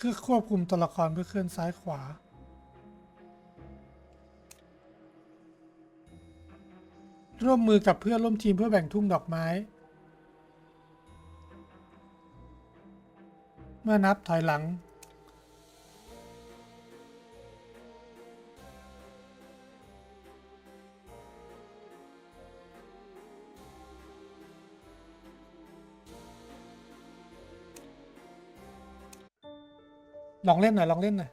คือควบคุมตัวละครเพื่อเคลื่อนซ้ายขวา ร่วมมือกับเพื่อนร่วมทีมเพื่อแบ่งทุ่งดอกไม้ เมื่อนับถอยหลัง ลองเล่นหน่อยลองเล่นหน่อย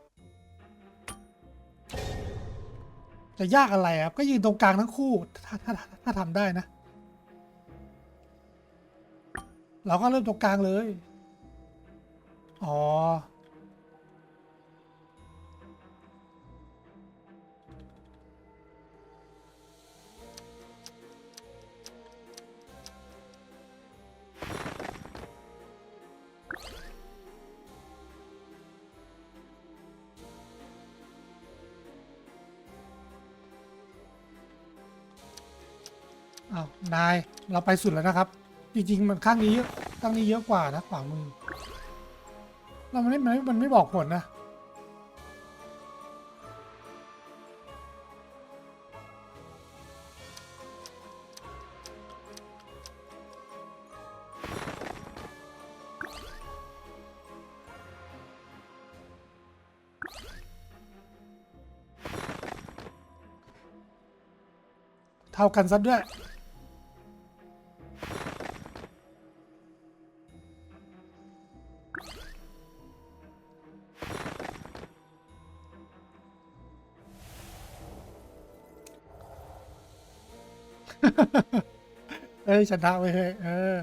จะยากอะไรครับก็ยืนตรงกลางทั้งคู่ถ้าถ้าถ้าทำได้นะ เราก็เริ่มตรงกลางเลย อ๋อ อ้าว นาย เราไปสุดแล้วนะครับ จริงๆ มันข้างนี้เยอะข้างนี้เยอะกว่านะขวามือ เรามันไม่มันไม่มันไม่บอกผลนะ เท่ากันซะด้วย เอ้ยชนะไว้เฮ้ยเออ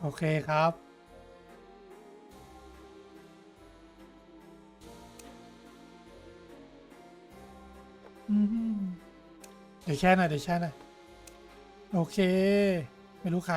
โอเคครับอืมเดี๋ยวแช่หน่อยเดี๋ยวแช่หน่อยโอเค ไม่รู้ใคร